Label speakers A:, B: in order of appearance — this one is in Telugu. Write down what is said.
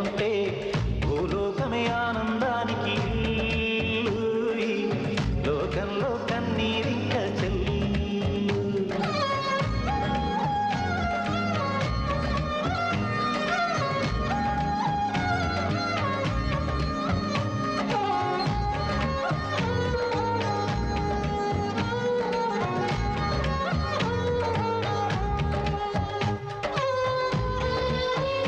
A: ఉంటే భూలోకమే ఆనందం.